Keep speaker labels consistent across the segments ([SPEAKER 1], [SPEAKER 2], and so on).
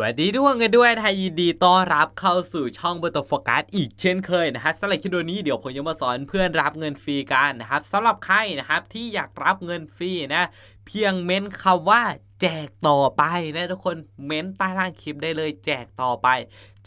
[SPEAKER 1] วัสดีทุกคนกันด้วยนะฮะยินดีต้อนรับเข้าสู่ช่องเบอร์ตโฟกัสอีกเช่นเคยนะฮะสำหรับคลิปวิดีโอนี้เดี๋ยวผมจะมาสอนเพื่อนรับเงินฟรีกันนะครับสำหรับใครนะครับที่อยากรับเงินฟรีนะ เพียงเม้นคำว่าแจกต่อไปนะทุกคนเม้นใต้ล่างคลิปได้เลยแจกต่อไป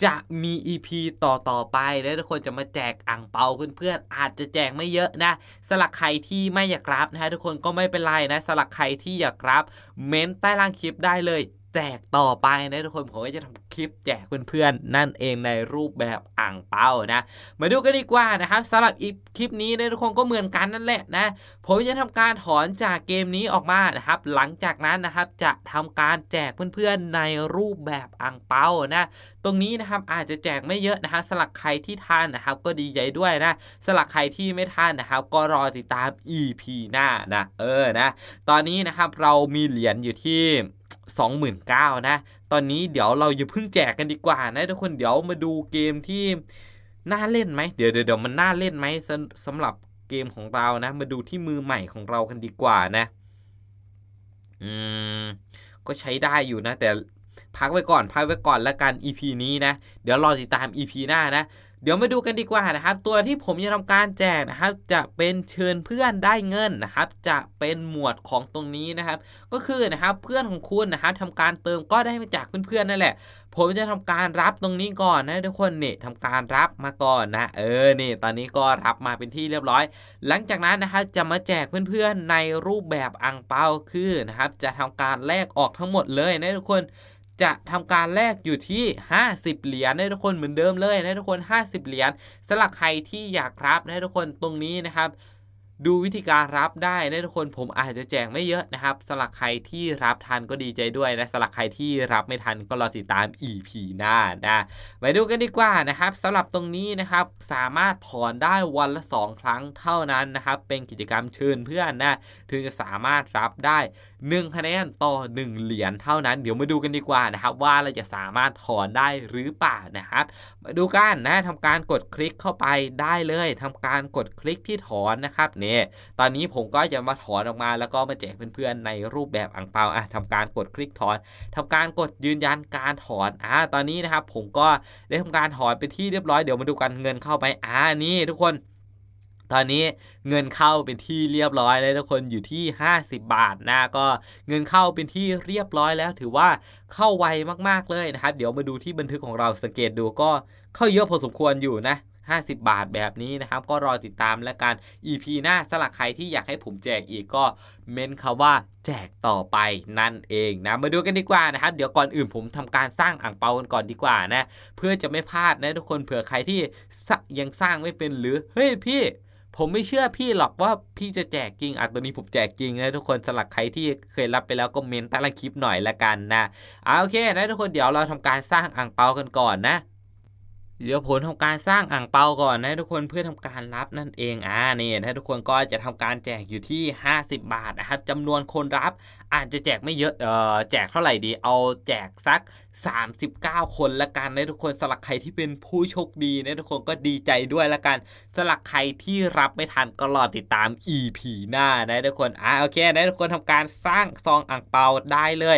[SPEAKER 1] จะมี EP ต่อต่อไปนะทุกคนจะมาแจกอ่างเปาเพื่อนๆอาจจะแจกไม่เยอะนะสลักใครที่ไม่อยากรับนะฮะทุกคนก็ไม่เป็นไรนะสลักใครที่อยากรับ เม้นใต้ล่างคลิปได้เลย แจกต่อไปนะทุกคนผมก็จะทำคลิปแจกเพื่อนๆนั่นเองในรูปแบบอ่างเปานะ มาดูกันดีกว่านะครับสำหรับอีคลิปนี้นะทุกคนก็เหมือนกันนั่นแหละนะผมจะทำการถอนจากเกมนี้ออกมานะครับ หลังจากนั้นนะครับจะทำการแจกเพื่อนๆในรูปแบบอ่างเปานะตรงนี้นะครับอาจจะแจกไม่เยอะนะฮะสลักใครที่ทานนะครับ ก็ดีใจด้วยนะสลักใครที่ไม่ทานนะครับ ก็รอติดตาม EP หน้านะเออนะตอนนี้นะครับเรามีเหรียญอยู่ที่ 29,000นะ ตอนนี้เดี๋ยวเราอย่าเพิ่งแจกกันดีกว่านะทุกคนเดี๋ยวมาดูเกมที่น่าเล่นไหมเดี๋ยวเดี๋ยวมันน่าเล่นไหมสำสำหรับเกมของเรานะ มาดูที่มือใหม่ของเรากันดีกว่านะ อืมก็ใช้ได้อยู่นะ แต่ พักไว้ก่อน พักไว้ก่อนแล้วกัน EP นี้นะ เดี๋ยวรอติดตาม EP หน้านะ เดี๋ยวมาดูกันดีกว่านะครับ ตัวที่ผมจะทำการแจกนะครับ จะเป็นเชิญเพื่อนได้เงินนะครับ จะเป็นหมวดของตรงนี้นะครับ ก็คือนะครับเพื่อนของคุณนะครับทำการเติมก็ได้มาจากเพื่อนๆนั่นแหละ ผมจะทำการรับตรงนี้ก่อนนะทุกคนนี่ทำการรับมาก่อนนะ เออนี่ตอนนี้ก็รับมาเป็นที่เรียบร้อย หลังจากนั้นนะครับจะมาแจกเพื่อนๆในรูปแบบอังเปาคือนะครับจะทำการแลกออกทั้งหมดเลยนะทุกคน จะทำการแลกอยู่ที่ 50 เหรียญนะทุกคนเหมือนเดิมเลยนะทุกคน 50 เหรียญสำหรับใครที่อยากรับนะทุกคนตรงนี้นะครับ ดูวิธีการรับได้นะทุกคนผมอาจจะแจกไม่เยอะนะครับสำหรับใครที่รับทันก็ดีใจด้วยนะสำหรับใครที่รับไม่ทันก็รอติดตาม EP หน้านะไปดูกันดีกว่านะครับสำหรับตรงนี้นะครับสามารถถอนได้วันละ 2 ครั้งเท่านั้นนะครับเป็นกิจกรรมเชิญเพื่อนนะถึงจะสามารถรับได้ 1 คะแนนต่อ 1 เหรียญเท่านั้น เดี๋ยวมาดูกันดีกว่านะครับว่าเราจะสามารถถอนได้หรือเปล่านะครับมาดูกันนะทำการกดคลิกเข้าไปได้เลยทำการกดคลิกที่ถอนนะครับเนี่ยตอนนี้ผมก็จะมาถอนออกมาแล้วก็มาแจกเพื่อนๆในรูปแบบอ่างเปาอะทำการกดคลิกถอนทำการกดยืนยันการถอนอ่าตอนนี้นะครับผมก็ได้ทำการถอนไปที่เรียบร้อยเดี๋ยวมาดูกันเงินเข้าไปอ่านี่ทุกคนตอนนี้เงินเข้าเป็นที่เรียบร้อยแล้วทุกคนอยู่ที่ 50 บาทนะก็เงินเข้าเป็นที่เรียบร้อยแล้วถือว่าเข้าไวมากๆเลยนะครับ เดี๋ยวมาดูที่บันทึกของเราสังเกตดูก็เข้าเยอะพอสมควรอยู่นะ 50 บาทแบบนี้นะครับ ก็รอติดตามแล้วกัน EP หน้าสลักใครที่อยากให้ผมแจกอีกก็เม้นคำว่าแจกต่อไปนั่นเองนะมาดูกันดีกว่านะครับ เดี๋ยวก่อนอื่นผมทำการสร้างอ่างเปากันก่อนดีกว่านะเพื่อจะไม่พลาดนะทุกคนเผื่อใครที่ยังสร้างไม่เป็นหรือเฮ้ยพี่ผมไม่เชื่อพี่หรอกว่าพี่จะแจกจริงอะตัวนี้ผมแจกจริงนะทุกคนสลักใครที่เคยรับไปแล้วก็เมนต์ใต้คลิปหน่อยละกันนะอ่าโอเคนะทุกคนเดี๋ยวเราทำการสร้างอ่างเปากันก่อนนะ เดี๋ยวผมทำการสร้างอ่างเปาก่อนนะทุกคนเพื่อทำการรับนั่นเองอ่านี่นะทุกคนก็จะทำการแจกอยู่ที่ 50 บาทนะครับจำนวนคนรับอาจจะแจกไม่เยอะเออแจกเท่าไหร่ดี เอาแจกสัก39 คนละกันนะทุกคนสลักใครที่เป็นผู้โชคดีนะทุกคนก็ดีใจด้วยละกันสลักใครที่รับไม่ทันก็รอติดตาม EP หน้านะทุกคนอ่าโอเคนะทุกคนทำการสร้างซองอ่างเปาได้เลย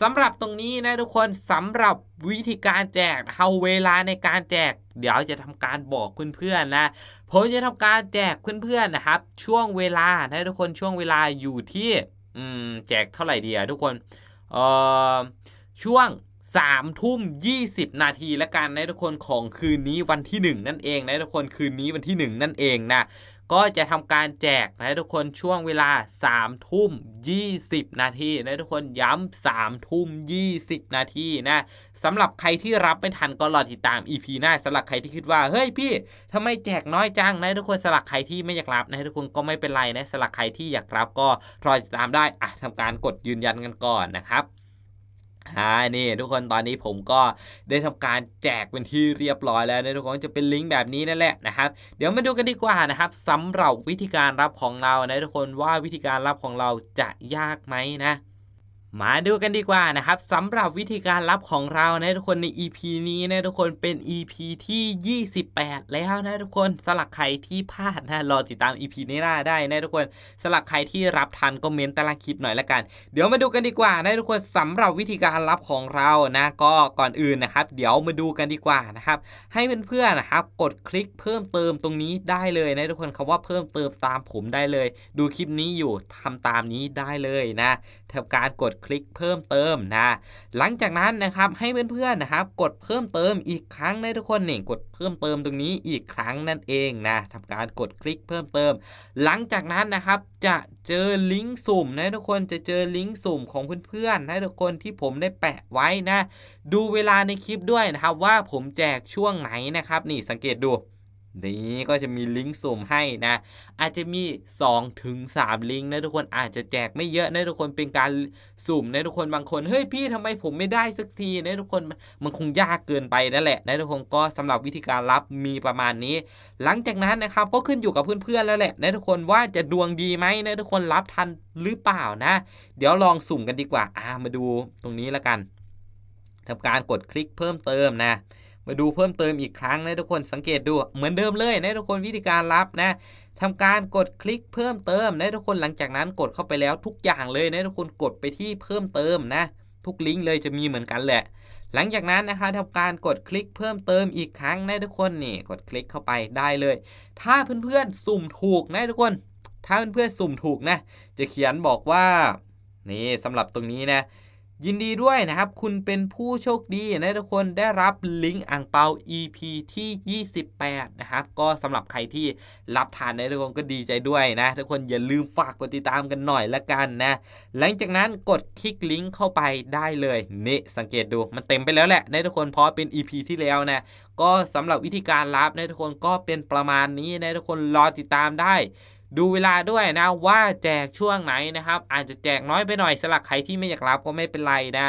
[SPEAKER 1] สำหรับตรงนี้นะทุกคนสำหรับวิธีการแจกเอาเวลาในการแจก เดี๋ยวจะทำการบอกเพื่อนๆนะผมจะทำการแจกเพื่อนๆนะครับ ช่วงเวลานะทุกคนช่วงเวลาอยู่ที่อืมแจกเท่าไหร่ดีอะทุกคนเอ่อช่วง 3ทุ่ม20นาทีและกันนะทุกคนของคืนนี้วันที่1นั่นเองนะทุกคนคืนนี้วันที่1นั่นเองนะก็จะทำการแจกนะทุกคนช่วงเวลา3ทุ่ม 20 นาทีนะทุกคนย้ำ3ทุ่ม 20 นาทีนะสำหรับใครที่รับไม่ทันก็รอติดตาม EP หน้าสำหรับใครที่คิดว่า เฮ้ยพี่ทำไมแจกน้อยจังนะทุกคนสำหรับใครที่ไม่อยากรับนะทุกคนก็ไม่เป็นไรนะสำหรับใครที่อยากรับก็รอติดตามได้อะทำการกดยืนยันกันก่อนนะครับ ฮะนี่ทุกคนตอนนี้ผมก็ได้ทำการแจกเป็นที่เรียบร้อยแล้วนะทุกคนจะเป็นลิงก์แบบนี้นั่นแหละนะครับ เดี๋ยวมาดูกันดีกว่านะครับสำหรับวิธีการรับของเรานะทุกคนว่าวิธีการรับของเราจะยากไหมนะ มาดูกันดีกว่านะครับสำหรับวิธีการรับของเรานะทุกคนใน EP นี้นะทุกคนเป็น EP ที่ 28 แล้วนะทุกคนสลักใครที่พลาดนะรอติดตาม EP นี้หน้าได้นะทุกคนสลักใครที่รับทันก็เมนต์ใตารางคลิปหน่อยละกัน เดี๋ยวมาดูกันดีกว่านะทุกคนสำหรับวิธีการรับของเรานะก็ก่อนอื่นนะครับ เดี๋ยวมาดูกันดีกว่านะครับให้เพื่อนๆนะครับกดคลิกเพิ่มเติมตรงนี้ได้เลยนะทุกคนคำว่าเพิ่มเติมตามผมได้เลย ดูคลิปนี้อยู่ทำตามนี้ได้เลยนะทำการกดคลิกเพิ่มเติมนะ หลังจากนั้นนะครับให้เพื่อนๆนะครับกดเพิ่มเติมอีกครั้งนะทุกคนนี่กดเพิ่มเติมตรงนี้อีกครั้งนั่นเองนะทำการกดคลิกเพิ่มเติม หลังจากนั้นนะครับจะเจอลิงก์สุ่มนะทุกคนจะเจอลิงก์สุ่มของเพื่อนๆนะทุกคนที่ผมได้แปะไว้นะ ดูเวลาในคลิปด้วยนะครับว่าผมแจกช่วงไหนนะครับนี่สังเกตดู นี่ก็จะมีลิงก์สุ่มให้นะ อาจจะมี2ถึง3ลิงก์นะทุกคนอาจจะแจกไม่เยอะนะทุกคนเป็นการสุ่มนะทุกคนบางคนเฮ้ยพี่ทำไมผมไม่ได้สักทีนะทุกคนมันคงยากเกินไปนั่นแหละนะทุกคนก็สำหรับวิธีการรับมีประมาณนี้ หลังจากนั้นนะครับก็ขึ้นอยู่กับเพื่อนๆแล้วแหละนะทุกคนว่าจะดวงดีไหมนะทุกคนรับทันหรือเปล่านะ เดี๋ยวลองสุ่มกันดีกว่าอ่ามาดูตรงนี้แล้วกันทำการกดคลิกเพิ่มเติมนะ มาดูเพิ่มเติมอีกครั้งนะทุกคนสังเกตดูเหมือนเดิมเลยนะทุกคนวิธีการรับนะทำการกดคลิกเพิ่มเติมนะทุกคนหลังจากนั้นกดเข้าไปแล้วทุกอย่างเลยนะทุกคนกดไปที่เพิ่มเติมนะ ทุกลิงก์เลยจะมีเหมือนกันแหละ หลังจากนั้นนะคะทำการกดคลิกเพิ่มเติมอีกครั้งนะทุกคนนี่กดคลิกเข้าไปได้เลย ถ้าเพื่อนๆสุ่มถูกนะทุกคน ถ้าเพื่อนๆสุ่มถูกนะ จะเขียนบอกว่านี่สำหรับตรงนี้นะ ยินดีด้วยนะครับ คุณเป็นผู้โชคดีนะทุกคนได้รับลิงก์อ่างเปา EP ที่ 28 นะครับ ก็สำหรับใครที่รับทานนะทุกคนก็ดีใจด้วยนะ ทุกคนอย่าลืมฝากกดติดตามกันหน่อยละกันนะ หลังจากนั้นกดคลิกลิงก์เข้าไปได้เลยนี่สังเกตดูมันเต็มไปแล้วแหละนะทุกคนเพราะเป็น EP ที่แล้วนะก็สำหรับวิธีการรับนะทุกคนก็เป็นประมาณนี้นะทุกคนรอติดตามได้ ดูเวลาด้วยนะว่าแจกช่วงไหนนะครับ อาจจะแจกน้อยไปหน่อยสลักใครที่ไม่อยากรับก็ไม่เป็นไรนะ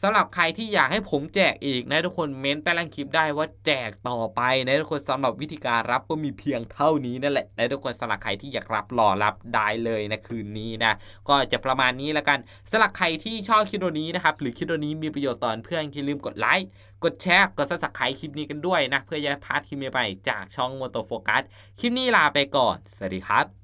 [SPEAKER 1] สำหรับใครที่อยากให้ผมแจกอีกนะทุกคนเม้นต์ใต้ล่างคลิปได้ว่าแจกต่อไปนะทุกคนสำหรับวิธีการรับก็มีเพียงเท่านี้นั่นแหละนะทุกคนสำหรับใครที่อยากรับรอรับได้เลยนะคืนนี้นะก็จะประมาณนี้แล้วกันสำหรับใครที่ชอบคลิปวิดีโอนี้นะครับหรือคลิปวิดีโอนี้มีประโยชน์ต่อเพื่อนอย่าลืมกดไลค์กดแชร์กดซับสไครต์คลิปนี้กันด้วยนะเพื่อจะพลาดคลิปใหม่จากช่องมอโตโฟกัสคลิปนี้ลาไปก่อนสวัสดีครับ